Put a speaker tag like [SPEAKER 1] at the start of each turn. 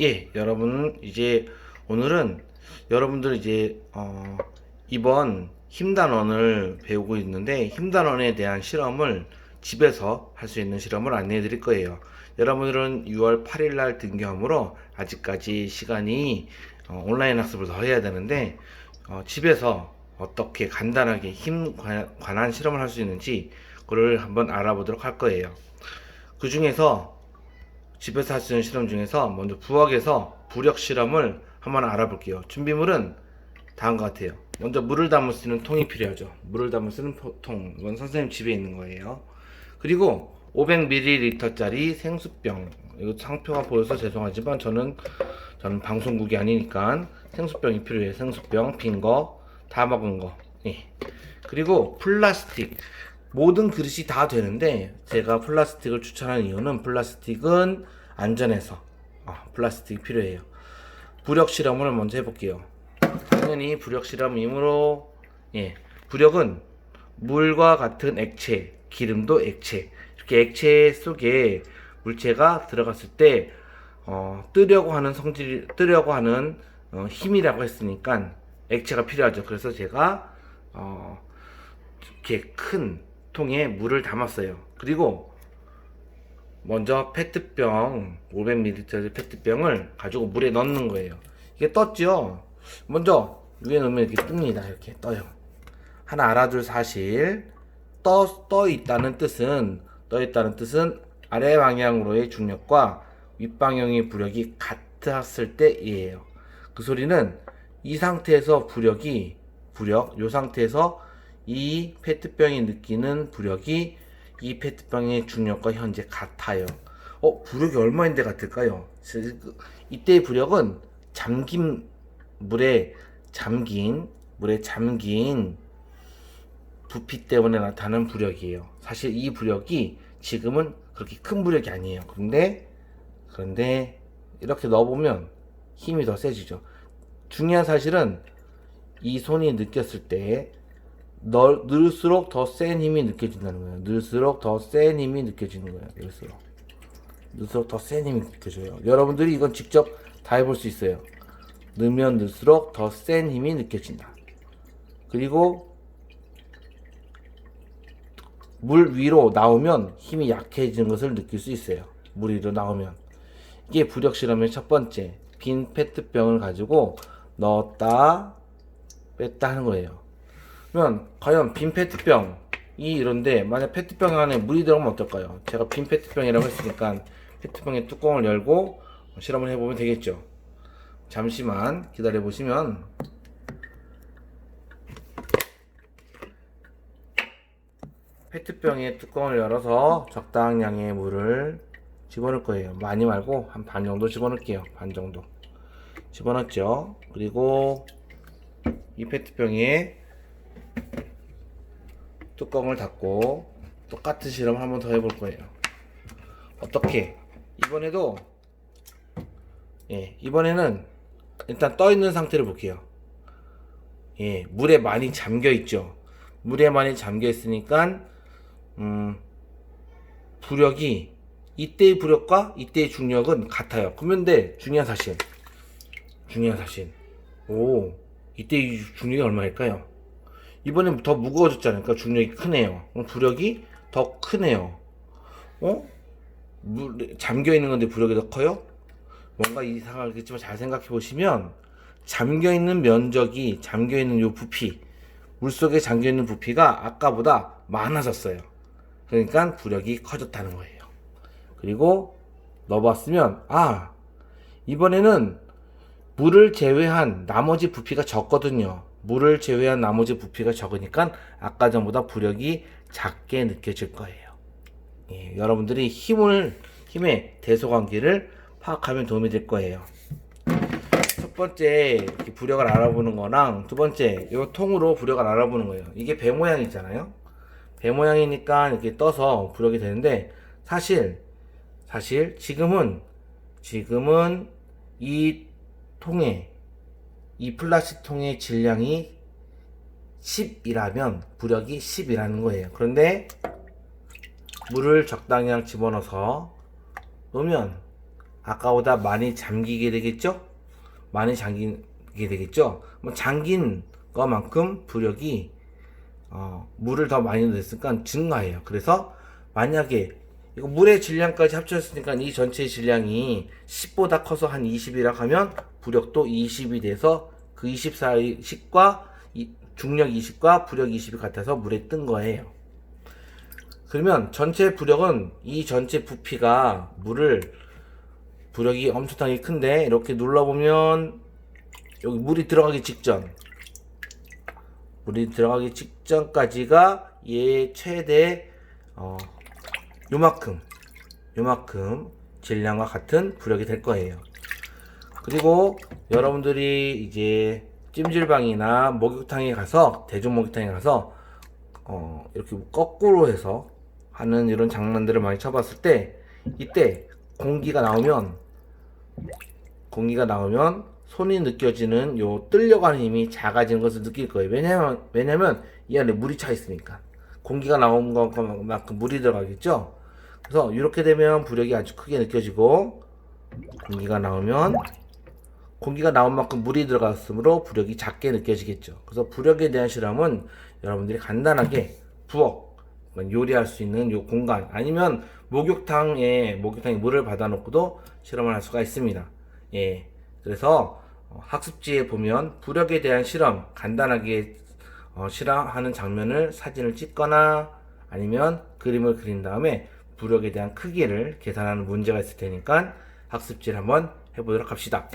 [SPEAKER 1] 예, 여러분 이제 오늘은 여러분들 이제 어, 이번 힘단원을 배우고 있는데 힘단원에 대한 실험을 집에서 할 수 있는 실험을 안내해 드릴 거예요. 여러분들은 6월 8일 날 등교하므로 아직까지 시간이 어, 온라인 학습을 더 해야 되는데 어, 집에서 어떻게 간단하게 힘 관- 관한 실험을 할 수 있는지 그걸 한번 알아보도록 할 거예요. 그 중에서 집에서 할수 있는 실험 중에서 먼저 부엌에서 부력 실험을 한번 알아볼게요. 준비물은 다음과 같아요. 먼저 물을 담을 수 있는 통이 필요하죠. 물을 담을 수 있는 포- 통. 이건 선생님 집에 있는 거예요. 그리고 500ml짜리 생수병. 이거 상표가 보여서 죄송하지만 저는 저는 방송국이 아니니까 생수병이 필요해요. 생수병, 빈 거, 다 먹은 거. 예. 그리고 플라스틱. 모든 그릇이 다 되는데 제가 플라스틱을 추천하는 이유는 플라스틱은 안전해서 아, 플라스틱이 필요해요. 부력 실험을 먼저 해볼게요. 당연히 부력 실험이므로 예, 부력은 물과 같은 액체, 기름도 액체 이렇게 액체 속에 물체가 들어갔을 때 어, 뜨려고 하는 성질, 뜨려고 하는 어, 힘이라고 했으니까 액체가 필요하죠. 그래서 제가 어, 이렇게 큰 통에 물을 담았어요. 그리고 먼저 페트병 500ml 페트병을 가지고 물에 넣는 거예요. 이게 떴죠. 먼저 위에 넣으면 이렇게 뜹니다. 이렇게 떠요. 하나 알아둘 사실 떠, 떠 있다는 뜻은 떠 있다는 뜻은 아래 방향으로의 중력과 윗방향의 부력이 같았을 때이에요. 그 소리는 이 상태에서 부력이 부력 요 상태에서 이 페트병이 느끼는 부력이 이 페트병의 중력과 현재 같아요. 어, 부력이 얼마인데 같을까요? 그- 이때의 부력은 잠긴 물에 잠긴 물에 잠긴 부피 때문에 나타나는 부력이에요. 사실 이 부력이 지금은 그렇게 큰 부력이 아니에요. 그런데 그런데 이렇게 넣어보면 힘이 더 세지죠. 중요한 사실은 이 손이 느꼈을 때 널, 늘수록 더 센 힘이 느껴진다는 거예요. 늘수록 더 센 힘이 느껴지는 거예요. 늘수록. 늘수록 더 센 힘이 느껴져요. 여러분들이 이건 직접 다 해볼 수 있어요. 넣으면 넣을수록 더 센 힘이 느껴진다. 그리고 물 위로 나오면 힘이 약해지는 것을 느낄 수 있어요. 물 위로 나오면. 이게 부력 실험의 첫 번째. 빈 페트병을 가지고 넣었다, 뺐다 하는 거예요. 그러면 과연 빈 페트병이 이런데 만약 페트병 안에 물이 들어가면 어떨까요? 제가 빈 페트병이라고 했으니까 페트병의 뚜껑을 열고 실험을 해보면 되겠죠. 잠시만 기다려 보시면 페트병의 뚜껑을 열어서 적당량의 물을 집어넣을 거예요. 많이 말고 한 반 정도 집어넣을게요. 반 정도 집어넣었죠. 그리고 이 페트병에 뚜껑을 닫고 똑같은 실험을 한번 더 해볼 거예요. 어떻게? 이번에도 예, 이번에는 일단 떠 있는 상태를 볼게요. 예, 물에 많이 잠겨 있죠. 물에 많이 잠겨 있으니까 음, 부력이 이때의 부력과 이때의 중력은 같아요. 그런데 중요한 사실, 중요한 사실. 오, 이때의 중력이 얼마일까요? 이번엔 더 무거워졌잖아요. 그러니까 중력이 크네요. 그럼 부력이 더 크네요. 어? 물, 잠겨 있는 건데 부력이 더 커요? 뭔가 이상하겠지만 잘 생각해 보시면 잠겨 있는 면적이 잠겨 있는 요 부피 물 속에 잠겨 있는 부피가 아까보다 많아졌어요. 그러니까 부력이 커졌다는 거예요. 그리고 넣어봤으면 아 이번에는 물을 제외한 나머지 부피가 적거든요. 물을 제외한 나머지 부피가 적으니까 아까 전보다 부력이 작게 느껴질 거예요. 예, 여러분들이 힘을 힘의 대소 관계를 파악하면 도움이 될 거예요. 첫 번째 부력을 알아보는 거랑 두 번째 이 통으로 부력을 알아보는 거예요. 이게 배 모양이잖아요. 배 모양이니까 이렇게 떠서 부력이 되는데 사실 사실 지금은 지금은 이 통에 이 플라스틱 통의 질량이 10이라면 부력이 10이라는 거예요. 그런데 물을 적당량 집어넣어서 놓으면 아까보다 많이 잠기게 되겠죠? 많이 잠기게 되겠죠? 뭐 잠긴 것만큼 부력이 어, 물을 더 많이 넣었으니까 증가해요. 그래서 만약에 물의 질량까지 합쳤으니까 이 전체 질량이 10보다 커서 한 20이라 하면 부력도 20이 돼서 그20 사이 10과 이 중력 20과 부력 20이 같아서 물에 뜬 거예요. 그러면 전체 부력은 이 전체 부피가 물을 부력이 엄청나게 큰데 이렇게 눌러보면 여기 물이 들어가기 직전 물이 들어가기 직전까지가 얘 최대 어, 요만큼 요만큼 질량과 같은 부력이 될 거예요. 그리고 여러분들이 이제 찜질방이나 목욕탕에 가서 대중 목욕탕에 가서 어, 이렇게 거꾸로 해서 하는 이런 장난들을 많이 쳐봤을 때 이때 공기가 나오면 공기가 나오면 손이 느껴지는 요 뜰려가는 힘이 작아지는 것을 느낄 거예요. 왜냐면 왜냐면 이 안에 물이 차 있으니까 공기가 나온 것만큼 물이 들어가겠죠. 그래서 이렇게 되면 부력이 아주 크게 느껴지고 공기가 나오면 공기가 나온 만큼 물이 들어갔으므로 부력이 작게 느껴지겠죠. 그래서 부력에 대한 실험은 여러분들이 간단하게 부엌 요리할 수 있는 요 공간 아니면 목욕탕에 목욕탕에 물을 받아놓고도 실험을 할 수가 있습니다. 예. 그래서 어, 학습지에 보면 부력에 대한 실험 간단하게 어, 실험하는 장면을 사진을 찍거나 아니면 그림을 그린 다음에 부력에 대한 크기를 계산하는 문제가 있을 테니까 학습지를 한번 해보도록 합시다.